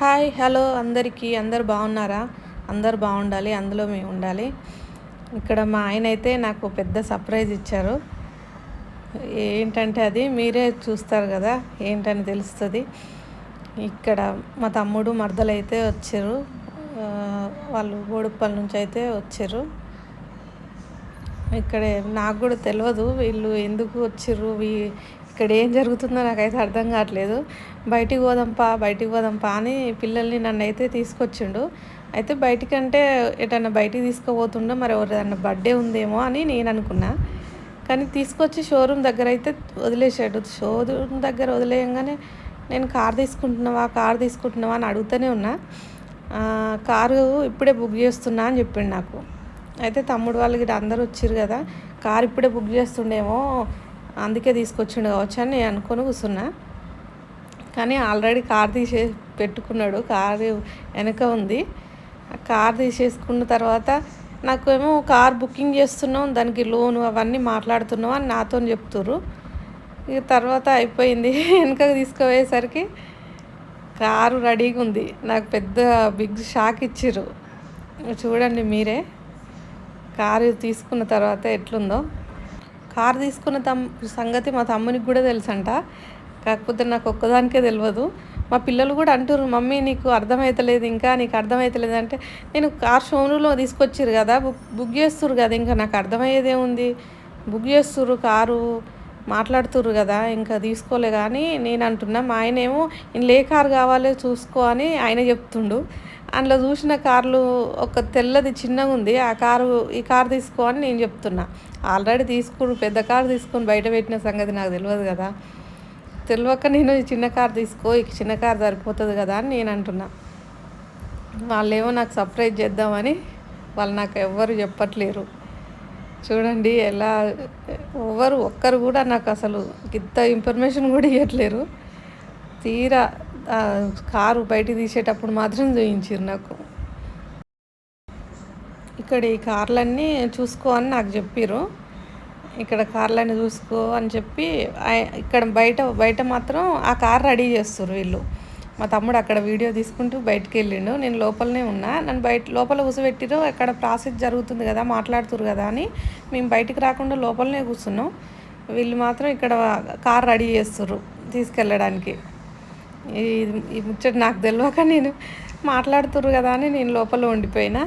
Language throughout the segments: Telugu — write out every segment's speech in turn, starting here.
హాయ్ హలో అందరికీ. అందరు బాగున్నారా? అందరు బాగుండాలి అందులో మేము ఉండాలి. ఇక్కడ మా ఆయన అయితే నాకు పెద్ద సర్ప్రైజ్ ఇచ్చారు. ఏంటంటే అది మీరే చూస్తారు కదా ఏంటని తెలుస్తుంది. ఇక్కడ మా తమ్ముడు మరదలు అయితే వచ్చారు వాళ్ళు బోడుప్పల్ నుంచి అయితే వచ్చారు. ఇక్కడ నాకు కూడా తెలియదు వీళ్ళు ఎందుకు వచ్చిర్రు వీ ఇక్కడ ఏం జరుగుతుందో నాకైతే అర్థం కావట్లేదు. బయటికి పోదాంపా బయటికి పోదాంపా అని పిల్లల్ని నన్ను అయితే తీసుకొచ్చిండు. అయితే బయటికంటే ఎటన్నా బయటికి తీసుకుపోతుండో మరి ఎవరిదన్నా బర్త్డే ఉందేమో అని నేను అనుకున్నా. కానీ తీసుకొచ్చి షోరూమ్ దగ్గర అయితే వదిలేసాడు షోరూమ్ దగ్గర వదిలేయంగానే నేను కార్ తీసుకుంటున్నావా కార్ తీసుకుంటున్నావా అని అడుగుతూనే ఉన్నా. కారు ఇప్పుడే బుక్ చేస్తున్నా అని చెప్పిండు నాకు. అయితే తమ్ముడు వాళ్ళకి అందరూ వచ్చారు కదా కారు ఇప్పుడే బుక్ చేస్తుండేమో అందుకే తీసుకొచ్చిండు కావచ్చు అని నేను అనుకొని కూర్చున్నా. కానీ ఆల్రెడీ కార్ తీసే పెట్టుకున్నాడు. కారు వెనక ఉంది. కార్ తీసేసుకున్న తర్వాత నాకు ఏమో కార్ బుకింగ్ చేస్తున్నాం దానికి లోను అవన్నీ మాట్లాడుతున్నాం అని నాతో చెప్తుర్రు. ఇక తర్వాత అయిపోయింది. వెనకకు తీసుకుపోయేసరికి కారు రెడీగా ఉంది. నాకు పెద్ద బిగ్ షాక్ ఇచ్చిర్రు. చూడండి మీరే కారు తీసుకున్న తర్వాత ఎట్లుందో. కారు తీసుకున్న తమ్ సంగతి మా తమ్మునికి కూడా తెలుసంట. కాకపోతే నాకు ఒక్కదానికే తెలియదు మా పిల్లలు కూడా అంటారు మమ్మీ నీకు అర్థమవుతలేదు ఇంకా నీకు అర్థమవుతలేదు అంటే నేను కార్ షోరూంలో తీసుకొచ్చిర్రు కదా బుక్ బుక్ చేస్తుర్రు కదా ఇంకా నాకు అర్థమయ్యేదే ఉంది. బుక్ చేస్తుర్రు కారు మాట్లాడుతుర్రు కదా ఇంకా తీసుకోలే కానీ నేను అంటున్నా మా ఆయన ఏమో ఇందులో ఏ కారు కావాలో చూసుకో అని ఆయన చెప్తుండు. అందులో చూసిన కార్లు ఒక తెల్లది చిన్నగా ఉంది ఆ కారు ఈ కారు తీసుకో అని నేను చెప్తున్నా. ఆల్రెడీ తీసుకుని పెద్ద కారు తీసుకొని బయట పెట్టిన సంగతి నాకు తెలియదు కదా. తెలియక నేను చిన్న కార్ తీసుకో ఈ చిన్న కార్ సరిపోతుంది కదా అని నేను అంటున్నా. వాళ్ళేమో నాకు సర్ప్రైజ్ చేద్దామని వాళ్ళు నాకు ఎవ్వరు చెప్పట్లేరు. చూడండి ఎలా ఎవరు ఒక్కరు కూడా నాకు అసలు ఇంత ఇన్ఫర్మేషన్ కూడా ఇవ్వట్లేరు తీరా కారు బయట తీసేటప్పుడు మాత్రం చూపించారు నాకు. ఇక్కడ ఈ కార్లన్నీ చూసుకో అని నాకు చెప్పారు ఇక్కడ కార్లన్నీ చూసుకో అని చెప్పి ఇక్కడ బయట బయట మాత్రం ఆ కార్ రెడీ చేస్తారు వీళ్ళు. మా తమ్ముడు అక్కడ వీడియో తీసుకుంటూ బయటకు వెళ్ళిండు. నేను లోపలనే ఉన్నా. నన్ను బయట లోపల కూర్చోబెట్టిరు అక్కడ ప్రాసెస్ జరుగుతుంది కదా మాట్లాడుతురు కదా అని మేము బయటికి రాకుండా లోపలనే కూర్చున్నాం. వీళ్ళు మాత్రం ఇక్కడ కార్ రెడీ చేస్తారు తీసుకెళ్ళడానికి. ఈ ముచ్చట నాకు తెలియక నేను మాట్లాడుతుర్రు కదా అని నేను లోపల ఉండిపోయినా.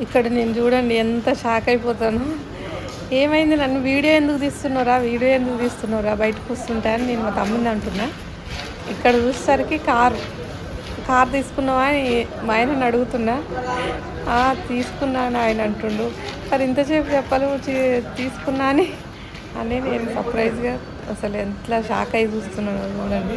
ఇక్కడ నేను చూడండి ఎంత షాక్ అయిపోతాను. ఏమైంది? నన్ను వీడియో ఎందుకు తీస్తున్నారా వీడియో ఎందుకు తీస్తున్నారా బయటకు వస్తుంటా అని నేను మా తమ్ముని అంటున్నా. ఇక్కడ చూసేసరికి కారు కార్ తీసుకున్నావా అని మా ఆయనని అడుగుతున్నా. తీసుకున్నా అని ఆయన అంటుండు. మరి ఇంతసేపు చెప్పాలి తీసుకున్నా అని. అని నేను సర్ప్రైజ్గా అసలు ఎంత షాక్ అయి చూస్తున్నాను చూడండి.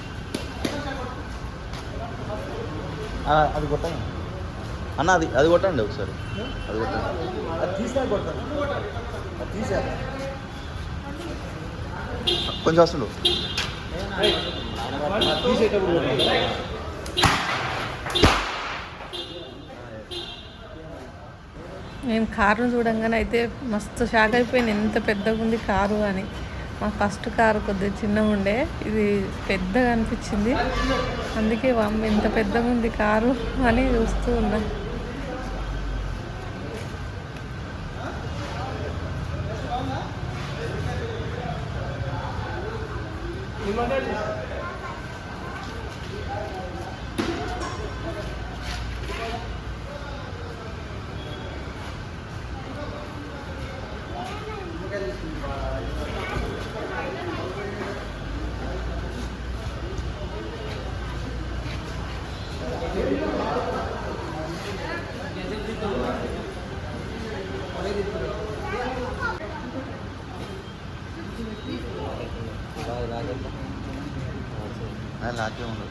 అది కొట్టండి. అన్న అది అది కొట్టండి ఒకసారి. అది కొట్టండి. అది తీసినా కొడతాను. అది తీసా కొంచెం వస్తుండు. తీసేటప్పుడు. నేను కారును చూడంగానే అయితే మస్తు షాక్ అయిపోయింది. ఎంత పెద్దగా ఉంది కారు అని. మా ఫస్ట్ కారు కొద్దిగా చిన్నగా ఉండే. ఇది పెద్దగా అనిపించింది. అందుకే ఇంత ఎంత పెద్దగా ఉంది కారు అని చూస్తూ ఉన్నా. ಸಾಧ್ಯ ಉಂಟು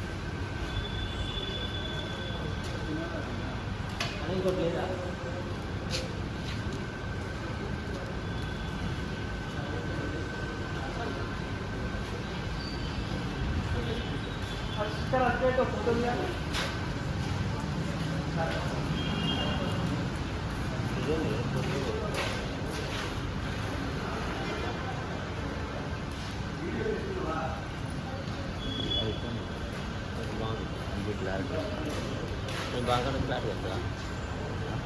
ఇంకోటి లేదా ఇక్కడ అట్లయితే ఫోటో తీయాలి. బాగా క్లారిటీ బాగా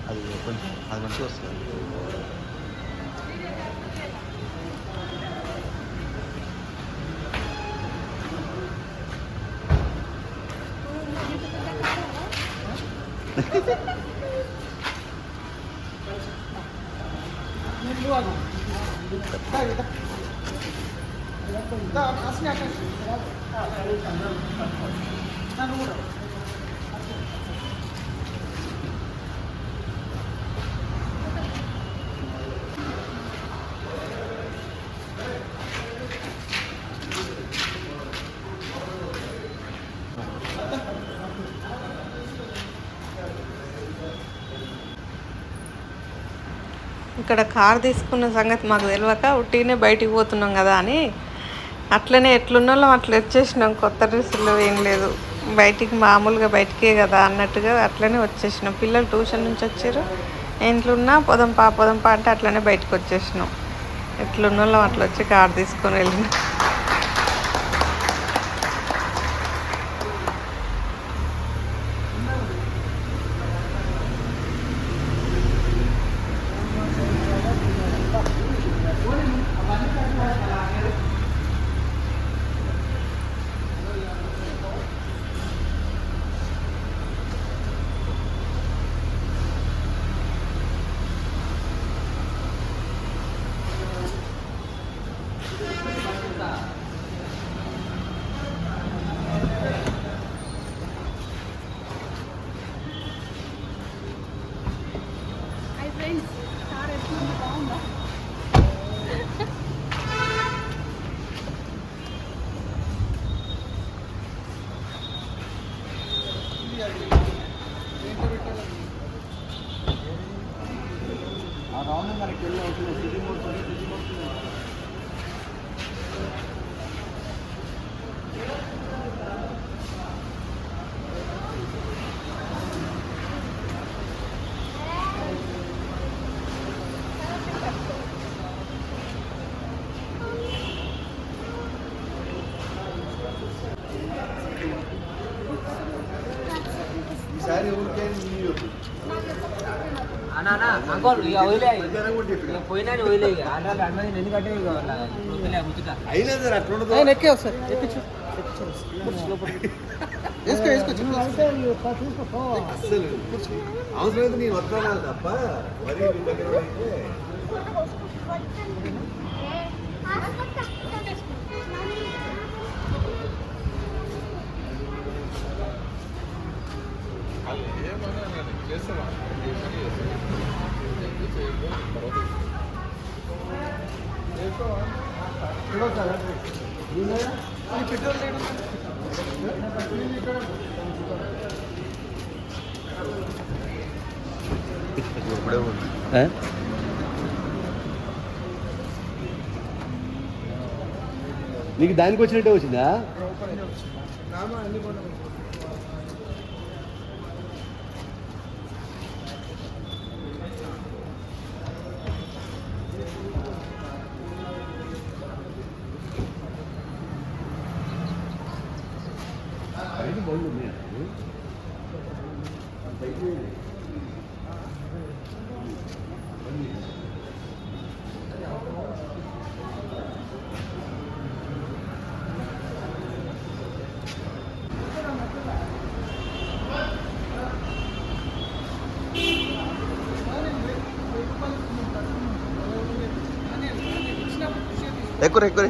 다들 몇번 반만 찍었어요. 나 가슴이 약간 나 누구라 ఇక్కడ కార్ తీసుకున్న సంగతి మాకు తెలియక ఉట్టిగానే బయటికి పోతున్నాం కదా అని. అట్లనే ఎట్లున్నాలో అట్లా వచ్చేసినాం. కొత్త డ్రెస్సులు ఏం లేదు. బయటికి మామూలుగా బయటికే కదా అన్నట్టుగా అట్లనే వచ్చేసినాం. పిల్లలు ట్యూషన్ నుంచి వచ్చారు. ఇంట్లోన్నా పొదం పా పొదం అంటే అట్లనే బయటకు వచ్చేసినాం. ఎట్లున్నోళ్ళం అట్లా వచ్చి కార్ తీసుకొని వెళ్ళినాం. హాయ్ ఫ్రెండ్స్ కార్ ఎట్లుంది బాగుందా ఆ అన్నా, అంకోల్ ఇక వదిలే. మధ్యాహ్నం కూడా చెప్పిన. ఇక పోయినా వదిలే ఇక. అన్న అన్నది ఎందుకంటే ఇక వాళ్ళ వదిలే ముచ్చుతా అయినా సరే అట్లా ఉండదు. ఎక్కే ఒకసారి. ఎక్కించు. వేసుకో వేసుకో చిన్న అస్సలు. అవసరమైతే నేను వస్తాను తప్ప మీ ఇప్పుడే ఉంది. నీకు దానికి వచ్చినట్టే వచ్చిందా? रेकोरे रेकोरे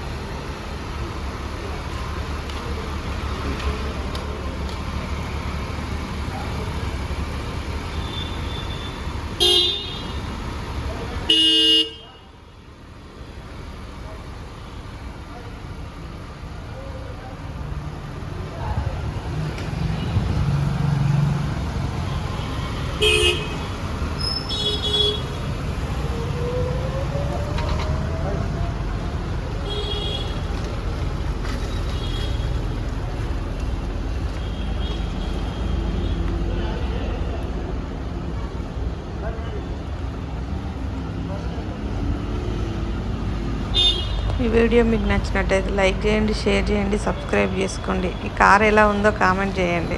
వీడియో మీకు నచ్చినట్టయితే లైక్ చేయండి షేర్ చేయండి సబ్స్క్రైబ్ చేసుకోండి. ఈ కార్ ఎలా ఉందో కామెంట్ చేయండి.